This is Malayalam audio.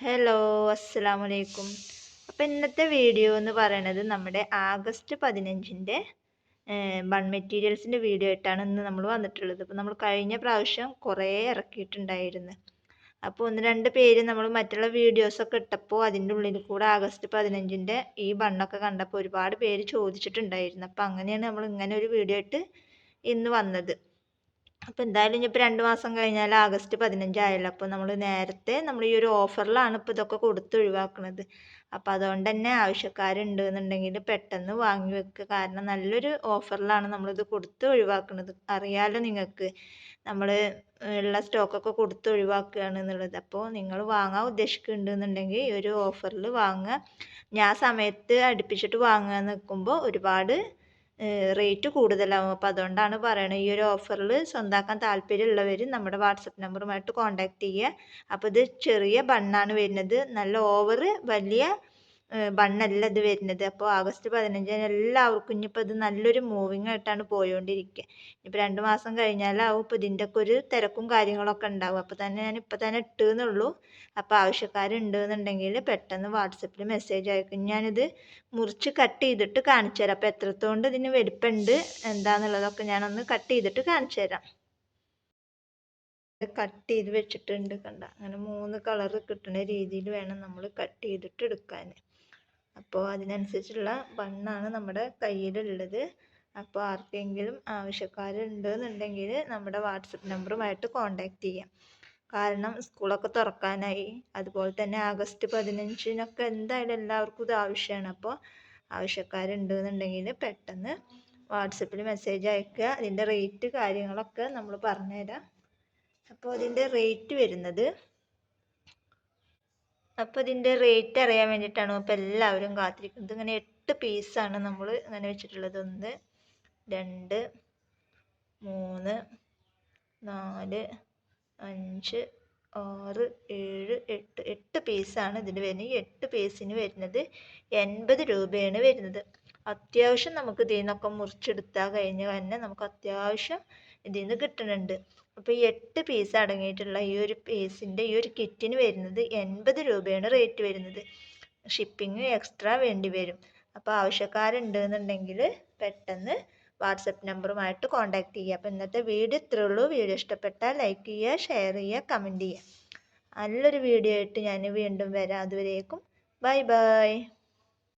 ഹലോ അസ്സാം വലൈക്കും അപ്പോൾ ഇന്നത്തെ വീഡിയോ എന്ന് പറയുന്നത് നമ്മുടെ ആഗസ്റ്റ് പതിനഞ്ചിന്റെ ബൺ മെറ്റീരിയൽസിന്റെ വീഡിയോ ആയിട്ടാണ് ഇന്ന് നമ്മൾ വന്നിട്ടുള്ളത്. അപ്പോൾ നമ്മൾ കഴിഞ്ഞ പ്രാവശ്യം കുറേ ഇറക്കിയിട്ടുണ്ടായിരുന്നു. അപ്പോൾ ഒന്ന് രണ്ട് പേര് നമ്മൾ മറ്റുള്ള വീഡിയോസൊക്കെ ഇട്ടപ്പോൾ അതിന്റെ ഉള്ളിൽ കൂടെ ആഗസ്റ്റ് പതിനഞ്ചിന്റെ ഈ ബണ്ണൊക്കെ കണ്ടപ്പോൾ ഒരുപാട് പേര് ചോദിച്ചിട്ടുണ്ടായിരുന്നു. അപ്പോൾ അങ്ങനെയാണ് നമ്മൾ ഇങ്ങനെ ഒരു വീഡിയോ ആയിട്ട് ഇന്ന് വന്നത്. അപ്പോൾ എന്തായാലും ഇനിയിപ്പോൾ രണ്ട് മാസം കഴിഞ്ഞാൽ ആഗസ്റ്റ് പതിനഞ്ചായല്ലോ അപ്പോൾ നമ്മൾ നേരത്തെ നമ്മൾ ഈ ഒരു ഓഫറിലാണ് ഇപ്പോൾ ഇതൊക്കെ കൊടുത്ത് ഒഴിവാക്കുന്നത് അപ്പോൾ അതുകൊണ്ട് തന്നെ ആവശ്യക്കാരുണ്ട് എന്നുണ്ടെങ്കിൽ പെട്ടെന്ന് വാങ്ങി വെക്കുക കാരണം നല്ലൊരു ഓഫറിലാണ് നമ്മളിത് കൊടുത്ത് ഒഴിവാക്കുന്നത് അറിയാലോ നിങ്ങൾക്ക്. നമ്മൾ ഉള്ള സ്റ്റോക്കൊക്കെ കൊടുത്ത് ഒഴിവാക്കുകയാണ് എന്നുള്ളത്. അപ്പോൾ നിങ്ങൾ വാങ്ങാൻ ഉദ്ദേശിക്കുന്നുണ്ടെന്നുണ്ടെങ്കിൽ ഈ ഒരു ഓഫറിൽ വാങ്ങുക. ഞാൻ സമയത്ത് അടുപ്പിച്ചിട്ട് വാങ്ങാൻ നിൽക്കുമ്പോൾ ഒരുപാട് റേറ്റ് കൂടുതലാവും. അപ്പോൾ അതുകൊണ്ടാണ് പറയുന്നത് ഈ ഒരു ഓഫറിൽ സ്വന്തമാക്കാൻ താല്പര്യമുള്ളവർ നമ്മുടെ വാട്സപ്പ് നമ്പറുമായിട്ട് കോൺടാക്റ്റ് ചെയ്യുക. അപ്പോൾ ഇത് ചെറിയ ബണ്ണാണ് വരുന്നത്. നല്ല ഓവർ വലിയ ബണ്ണല്ല ഇത് വരുന്നത്. അപ്പോൾ ആഗസ്റ്റ് പതിനഞ്ചിന് എല്ലാവർക്കും ഇനിയിപ്പോൾ ഇത് നല്ലൊരു മൂവിങ് ആയിട്ടാണ് പോയോണ്ടിരിക്കുക ഇനിയിപ്പോൾ രണ്ട് മാസം കഴിഞ്ഞാലാവും ഇപ്പോൾ ഇതിന്റെ ഒക്കെ ഒരു തിരക്കും കാര്യങ്ങളൊക്കെ ഉണ്ടാവും അപ്പോൾ തന്നെ ഞാൻ ഇപ്പോൾ തന്നെ ഇട്ടുന്നുള്ളൂ. അപ്പോൾ ആവശ്യക്കാരുണ്ട് എന്നുണ്ടെങ്കിൽ പെട്ടെന്ന് വാട്സപ്പിൽ മെസ്സേജ് അയക്കും. ഞാനിത് മുറിച്ച് കട്ട് ചെയ്തിട്ട് കാണിച്ചു തരാം. അപ്പോൾ എത്രത്തോണ്ട് ഇതിന് വലിപ്പമുണ്ട് എന്താണെന്നുള്ളതൊക്കെ ഞാനൊന്ന് കട്ട് ചെയ്തിട്ട് കാണിച്ചു തരാം. കട്ട് ചെയ്ത് വെച്ചിട്ടുണ്ട് കണ്ട? അങ്ങനെ മൂന്ന് കളർ കിട്ടുന്ന രീതിയിൽ വേണം നമ്മൾ കട്ട് ചെയ്തിട്ട് എടുക്കാൻ അപ്പോൾ അതിനനുസരിച്ചുള്ള ബണ്ണാണ് നമ്മുടെ കയ്യിലുള്ളത്. അപ്പോൾ ആർക്കെങ്കിലും ആവശ്യക്കാരുണ്ടെന്നുണ്ടെങ്കിൽ നമ്മുടെ വാട്സപ്പ് നമ്പറുമായിട്ട് കോൺടാക്റ്റ് ചെയ്യാം. കാരണം സ്കൂളൊക്കെ തുറക്കാനായി. അതുപോലെ തന്നെ ആഗസ്റ്റ് പതിനഞ്ചിനൊക്കെ എന്തായാലും എല്ലാവർക്കും ഇത് ആവശ്യമാണ്. അപ്പോൾ ആവശ്യക്കാരുണ്ടെന്നുണ്ടെങ്കിൽ പെട്ടെന്ന് വാട്സപ്പിൽ മെസ്സേജ് അയക്കുക. അതിന്റെ റേറ്റ് കാര്യങ്ങളൊക്കെ നമ്മൾ പറഞ്ഞുതരാം. അപ്പോൾ അതിന്റെ റേറ്റ് വരുന്നത് അപ്പോൾ ഇതിന്റെ റേറ്റ് അറിയാൻ വേണ്ടിയിട്ടാണ് അപ്പോൾ എല്ലാവരും കാത്തിരിക്കുന്നത്. ഇങ്ങനെ എട്ട് പീസാണ് നമ്മൾ ഇങ്ങനെ വെച്ചിട്ടുള്ളത്. ഒന്ന് രണ്ട് മൂന്ന് നാല് അഞ്ച് ആറ് ഏഴ് എട്ട്. എട്ട് പീസാണ് ഇതിന് വരുന്നത്. ഈ എട്ട് പീസിന് വരുന്നത് എൺപത് രൂപയാണ് വരുന്നത്. അത്യാവശ്യം നമുക്ക് ഇതിൽ നിന്നൊക്കെ മുറിച്ചെടുത്താൽ കഴിഞ്ഞ് തന്നെ നമുക്ക് അത്യാവശ്യം ഇതിൽ നിന്ന് കിട്ടുന്നുണ്ട്. അപ്പോൾ ഈ എട്ട് പീസ് അടങ്ങിയിട്ടുള്ള ഈ ഒരു പീസിന്റെ ഈ ഒരു കിറ്റിന് വരുന്നത് എൺപത് രൂപയാണ് റേറ്റ് വരുന്നത്. ഷിപ്പിംഗ് എക്സ്ട്രാ വേണ്ടി വരും. അപ്പോൾ ആവശ്യക്കാരുണ്ടെന്നുണ്ടെങ്കിൽ പെട്ടെന്ന് വാട്സപ്പ് നമ്പറുമായിട്ട് കോൺടാക്ട് ചെയ്യുക. അപ്പോൾ ഇന്നത്തെ വീഡിയോ ഇത്രേ ഉള്ളൂ. വീഡിയോ ഇഷ്ടപ്പെട്ടാൽ ലൈക്ക് ചെയ്യുക ഷെയർ ചെയ്യുക കമന്റ് ചെയ്യുക. നല്ലൊരു വീഡിയോ ആയിട്ട് ഞാൻ വീണ്ടും വരാം. അതുവരേക്കും ബൈ ബൈ